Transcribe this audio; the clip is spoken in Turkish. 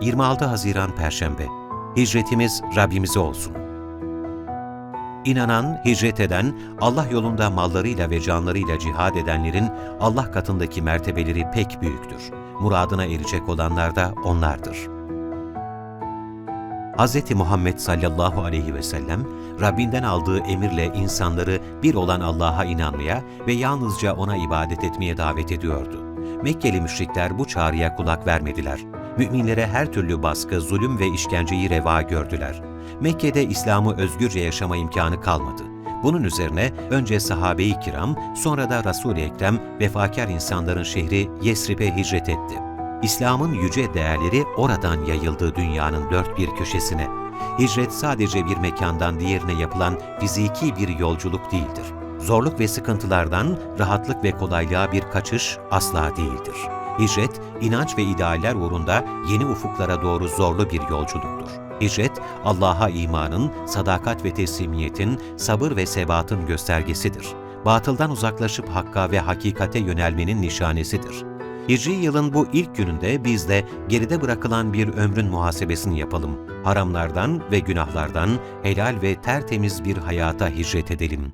26 Haziran Perşembe Hicretimiz Rabbimize olsun. İnanan, hicret eden, Allah yolunda mallarıyla ve canlarıyla cihad edenlerin Allah katındaki mertebeleri pek büyüktür. Muradına erecek olanlar da onlardır. Hz. Muhammed sallallahu aleyhi ve sellem, Rabbinden aldığı emirle insanları bir olan Allah'a inanmaya ve yalnızca O'na ibadet etmeye davet ediyordu. Mekkeli müşrikler bu çağrıya kulak vermediler. Müminlere her türlü baskı, zulüm ve işkenceyi reva gördüler. Mekke'de İslam'ı özgürce yaşama imkanı kalmadı. Bunun üzerine önce sahabe-i kiram, sonra da Resul-i Ekrem vefakar insanların şehri Yesrib'e hicret etti. İslam'ın yüce değerleri oradan yayıldı dünyanın dört bir köşesine. Hicret sadece bir mekandan diğerine yapılan fiziki bir yolculuk değildir. Zorluk ve sıkıntılardan rahatlık ve kolaylığa bir kaçış asla değildir. Hicret, inanç ve idealler uğrunda yeni ufuklara doğru zorlu bir yolculuktur. Hicret, Allah'a imanın, sadakat ve teslimiyetin, sabır ve sebatın göstergesidir. Batıldan uzaklaşıp hakka ve hakikate yönelmenin nişanesidir. Hicri yılın bu ilk gününde biz de geride bırakılan bir ömrün muhasebesini yapalım. Haramlardan ve günahlardan helal ve tertemiz bir hayata hicret edelim.